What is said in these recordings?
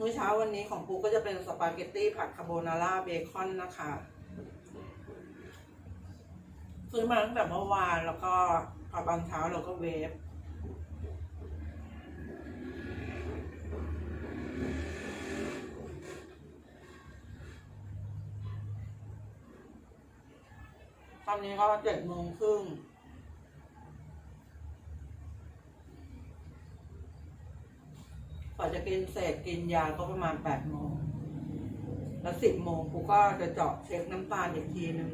มื้อเช้าวันนี้ของปูก็จะเป็นสปาเกตตี้ผัดคาโบนาร่าเบคอนนะคะซื้อมาตั้งแต่เมื่อวานแล้วก็พอตอนเช้าเราก็เวฟตอนนี้ก็เจ็ดโมงครึ่ง กว่าจะกินเสร็จกินยาก็ประมาณแปดโมง แล้วสิบโมงกูก็จะเจาะเช็คน้ำตาลอีกทีหนึ่ง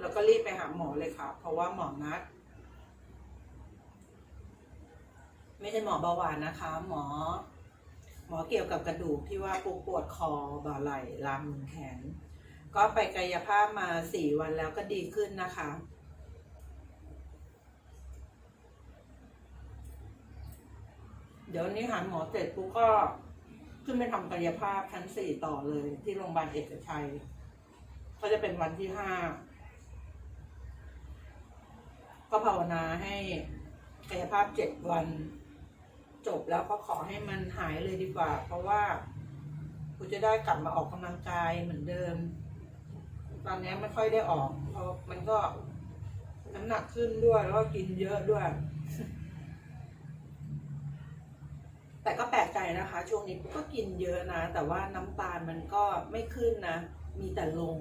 แล้วก็รีบไปหาหมอเลยค่ะ เพราะว่าหมอนัด ไม่ใช่หมอเบาหวานนะคะ หมอ หมอเกี่ยวกับกระดูกที่ว่าปูปวดคอบ่าไหล่ลำมือแขน ก็ไปกายภาพมาสี่วันแล้วก็ดีขึ้นนะคะ ดี๋ยวนนี้หาหมอเสร็จปุ๊บก็ขึ้นไปทำกายภาพชั้นสี่ต่อเลย ที่โรงพยาบาลเอกชัย ก็จะเป็นวันที่ห้าก็ภาวนาให้กายภาพเจ็ดวันจบแล้วก็ขอให้มันหายเลยดีกว่า เพราะว่ากูจะได้กลับมาออกกำลังกายเหมือนเดิม ตอนนี้ไม่ค่อยได้ออก เพราะมันก็น้ำหนักขึ้นด้วย แล้วก็กินเยอะด้วย แต่ก็แปลกใจนะคะ ช่วงนี้ก็กินเยอะนะ แต่ว่าน้ำตาลมันก็ไม่ขึ้นนะ มีแต่ลง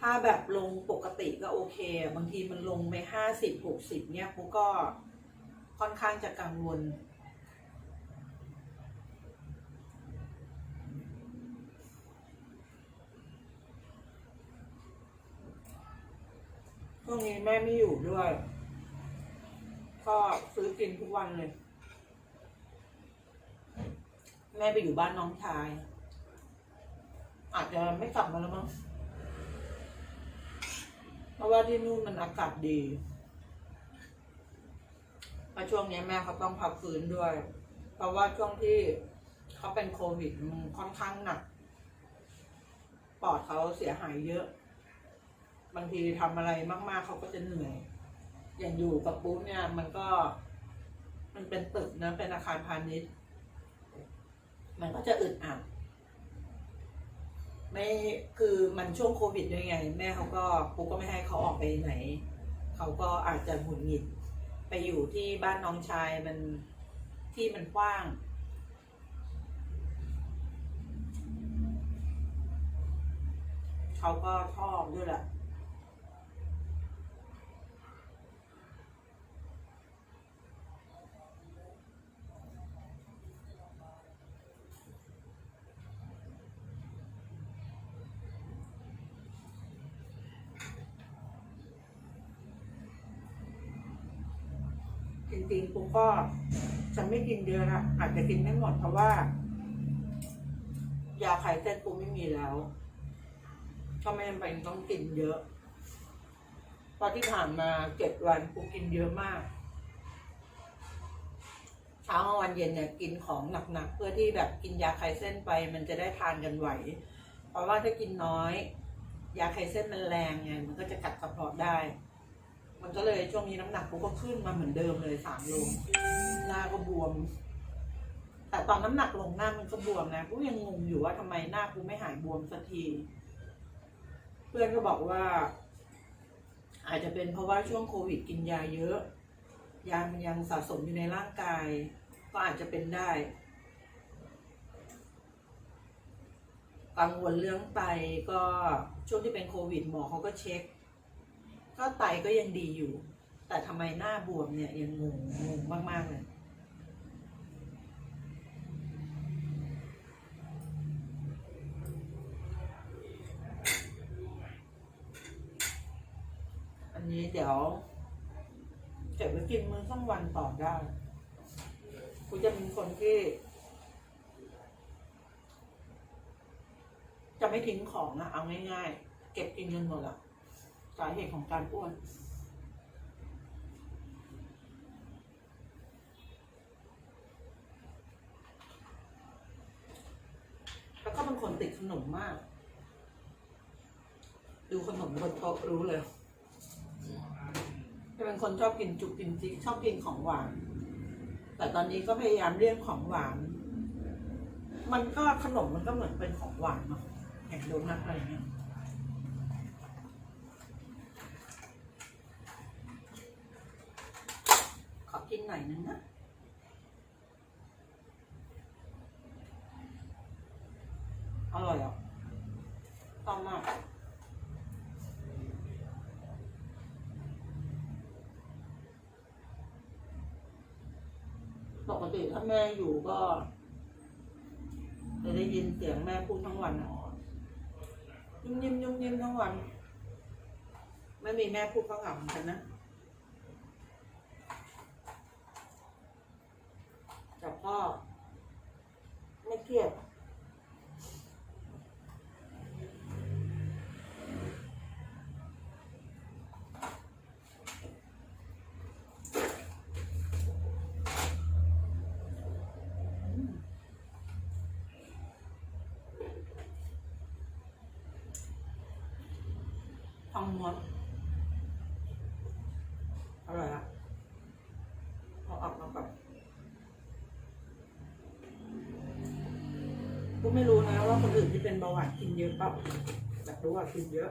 ถ้าแบบลงปกติก็โอเค บางทีมันลงไปห้าสิบหกสิบเนี่ยปุ๊ก็ค่อนข้างจะกังวลช่วงนี้แม่ไม่อยู่ด้วย ก็ซื้อกินทุกวันเลย แม่ไปอยู่บ้านน้องชาย อาจจะไม่กลับมาแล้วมั้งเพราะว่าที่นู่นมันอากาศดีมาช่วงนี้แม่เขาต้องพักฟื้นด้วย เพราะว่าช่วงที่เขาเป็นโควิดมันค่อนข้างหนัก ปอดเขาเสียหายเยอะ บางทีทำอะไรมาก ๆ เขาก็จะเหนื่อย อย่างอยู่กับปุ๊บเนี่ยมันก็ มันเป็นตึกนะเป็นอาคารพาณิชย์ มันก็จะอึดอัดไม่คือมันช่วงโควิดด้วยไง แม่เขาก็ปุ๊กก็ไม่ให้เขาออกไปไหน เขาก็อาจจะหงุดหงิด ไปอยู่ที่บ้านน้องชายมันที่มันกว้าง เขาก็ชอบด้วยแหละ จริงๆปุ๊กก็จะไม่กินเยอะนะอาจจะกินไม่หมดเพราะว่า ยาคลายเส้นปุ๊กไม่มีแล้วก็ไม่จำเป็นต้องกินเยอะเพราะที่ผ่านมาเจ็ดวันปุ๊กกินเยอะมาก เช้าวันเย็นเนี่ยกินของหนักๆเพื่อที่แบบกินยาคลายเส้นไป มันจะได้ทานกันไหว เพราะว่าถ้ากินน้อย ยาคลายเส้นมันแรงไงมันก็จะกัดกระเพาะได้ มันก็เลยช่วงนี้น้ำหนักกูก็ขึ้นมาเหมือนเดิมเลยสามโลหน้าก็บวม แต่ตอนน้ำหนักลงหน้ามันก็บวมนะกูยังงงอยู่ว่าทำไมหน้ากูไม่หายบวมสักที เพื่อนก็บอกว่า อาจจะเป็นเพราะว่าช่วงโควิดกินยาเยอะ ยามันยังสะสมอยู่ในร่างกาย ก็อาจจะเป็นได้กังวลเรื่องไตก็ช่วงที่เป็นโควิดหมอเขาก็เช็ค ก็ไตก็ยังดีอยู่ แต่ทำไมหน้าบวมเนี่ยยังงงงงมาก ๆ เลย อันนี้เดี๋ยวเก็บไว้กินมื้อสักวันต่อได้กูจะเป็นคนที่ จะไม่ทิ้งของอะเอาง่าย ๆ เก็บกินเงินหมดอะ สาเหตุของการอ้วน แล้วก็เป็นคนติดขนมมาก ดูขนมบนโต๊ะรู้เลยจะเป็นคนชอบกินจุกกินจิกชอบกินของหวาน แต่ตอนนี้ก็พยายามเลี่ยงของหวาน มันก็ขนมมันก็เหมือนเป็นของหวานเนาะอย่งโดนัทอะไรเงี้ย อร่อยนึงนะอร่อยอะชอบมากปกติถ้าแม่อยู่ก็จะได้ยินเสียงแม่พูดทั้งวันอะยุ่มยิ้มยุ่มยิ้มทั้งวัน ไม่มีแม่พูดก็เหงาหมือนกันนะแต่พ่อ ไม่เครียด ทองม้วนอร่อยอะเอาออกมาแบบก็ไม่รู้นะว่าคน อื่นที่เป็นเบาหวานกินเยอะเปล่าอยากรู้ว่ากินเยอะ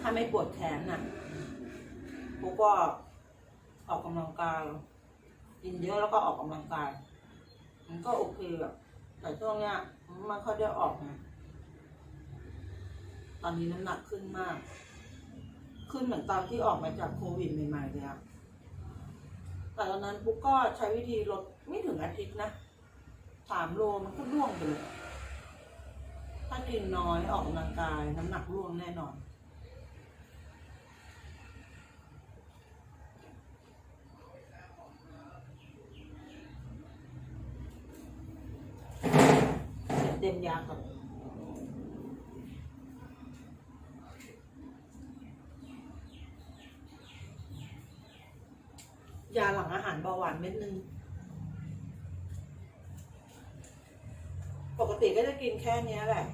ถ้าไม่ปวดแขนน่ะปุ๊กก็ออกกำลังกายกินเยอะแล้วก็ออกกำลังกาย มันก็โอเคแบบแต่ช่วงเนี้ยมันค่อยได้ออกไงตอนนี้น้ำหนักขึ้นมาก ขึ้นเหมือนตอนที่ออกมาจากโควิดใหม่ๆเลยอะ แต่ตอนนั้นปุ๊กก็ใช้วิธีลดไม่ถึงอาทิตย์นะสามโลมันก็ร่วงไปเลยถ้ากินน้อยออกกำลังกายน้ำหนักร่วงแน่นอน เต็มยาครับ ยาหลังอาหารเบาหวานเม็ดหนึ่งปกติก็จะกินแค่เนี้ยแหละ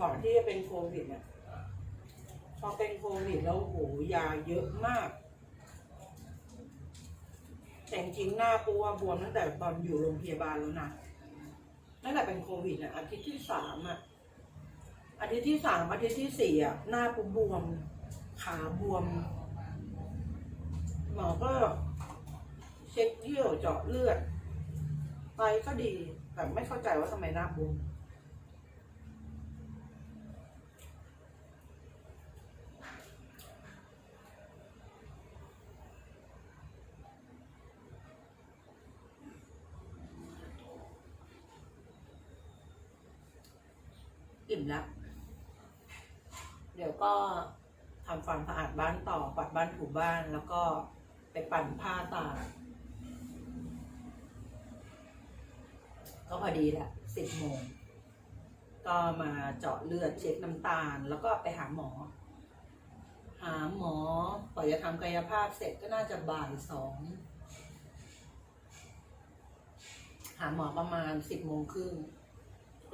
ก่อนที่จะเป็นโควิดเนี่ยพอเป็นโควิดแล้วโหยาเยอะมาก แต่จริงหน้าปูว่าบวมตั้งแต่ตอนอยู่โรงพยาบาลแล้วนะตั้งแต่เป็นโควิดอะอาทิตย์ที่สามอะอาทิตย์ที่สามอาทิตย์ที่สี่อะหน้าปุ๊บวม ขาบวม มอก็เช็คเยี่ยวเจาะเลือดไตก็ดีแต่ไม่เข้าใจว่าทำไมหน้าบวมอิ่มแล้ว เดี๋ยวก็ทำความสะอาดบ้านต่อปัดบ้านถูบ้านแล้วก็ ไปปั่นผ้าตากก็พอดีแหละสิบโมง ก็มาเจาะเลือดเช็คน้ำตาล แล้วก็ไปหาหมอ หาหมอกว่าจะทำกายภาพเสร็จก็น่าจะบ่ายสอง หาหมอประมาณสิบโมงครึ่ง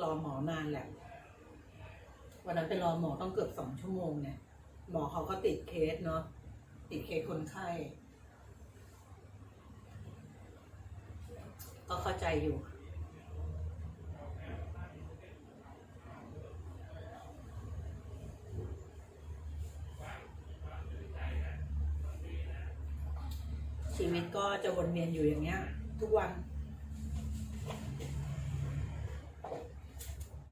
รอหมอนานแหละ วันนั้นไปรอหมอต้องเกือบสองชั่วโมงเนี่ย หมอเขาก็ติดเคสเนาะติดเคสคนไข้ ก็เข้าใจอยู่ชีวิตก็จะวนเวียนอยู่อย่างเงี้ย ทุกวัน